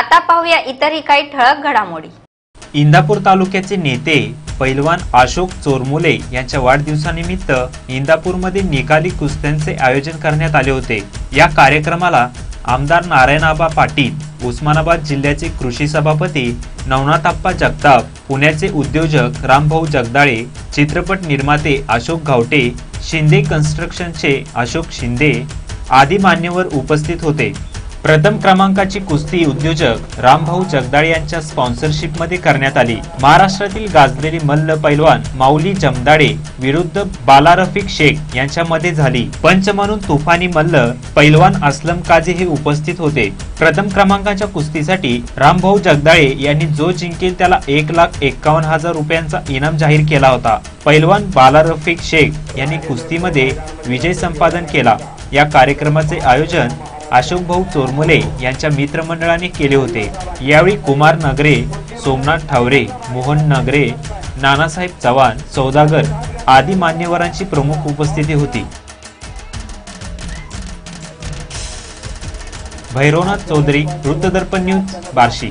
आता पाहूया इतरही काही ठळक घडामोडी. इंदापूर तालुक्याचे नेते पैलवान अशोक चोरमुले यांच्या वाढदिवसानिमित्त इंदापूरमध्ये निकाली कुस्त्यांचे आयोजन करण्यात आले होते. या कार्यक्रमाला आमदार नारायणाबा पाटील उस्मानाबाद जिल्ह्याचे कृषी सभापती नवनाथाप्पा जगताप पुण्याचे उद्योजक रामभाऊ जगदाळे चित्रपट निर्माते अशोक घावटे शिंदे कन्स्ट्रक्शनचे अशोक शिंदे आदी मान्यवर उपस्थित होते. प्रथम क्रमांकाची कुस्ती उद्योजक रामभाऊ जगदाळे यांच्या स्पॉन्सरशिपमध्ये करण्यात आली. महाराष्ट्रातील गाजलेली मल्ल पैलवान माऊली जमदाडे विरुद्ध बाला रफिक शेख यांच्यामध्ये झाली. पंच म्हणून तुफानी मल्ल पैलवान असलम काझी हे उपस्थित होते. प्रथम क्रमांकाच्या कुस्तीसाठी रामभाऊ जगदाळे यांनी जो जिंकेल त्याला एक लाख एक्कावन्न हजार रुपयांचा इनाम जाहीर केला होता. पैलवान बाला रफिक शेख यांनी कुस्तीमध्ये विजय संपादन केला. या कार्यक्रमाचे आयोजन अशोक भाऊ चोरमुले यांच्या मित्रमंडळाने केले होते. यावेळी कुमार नगरे सोमनाथ ठावरे मोहन नगरे नानासाहेब चव्हाण सौदागर आदी मान्यवरांची प्रमुख उपस्थिती होती. भैरवनाथ चौधरी वृत्तदर्पण न्यूज बार्शी.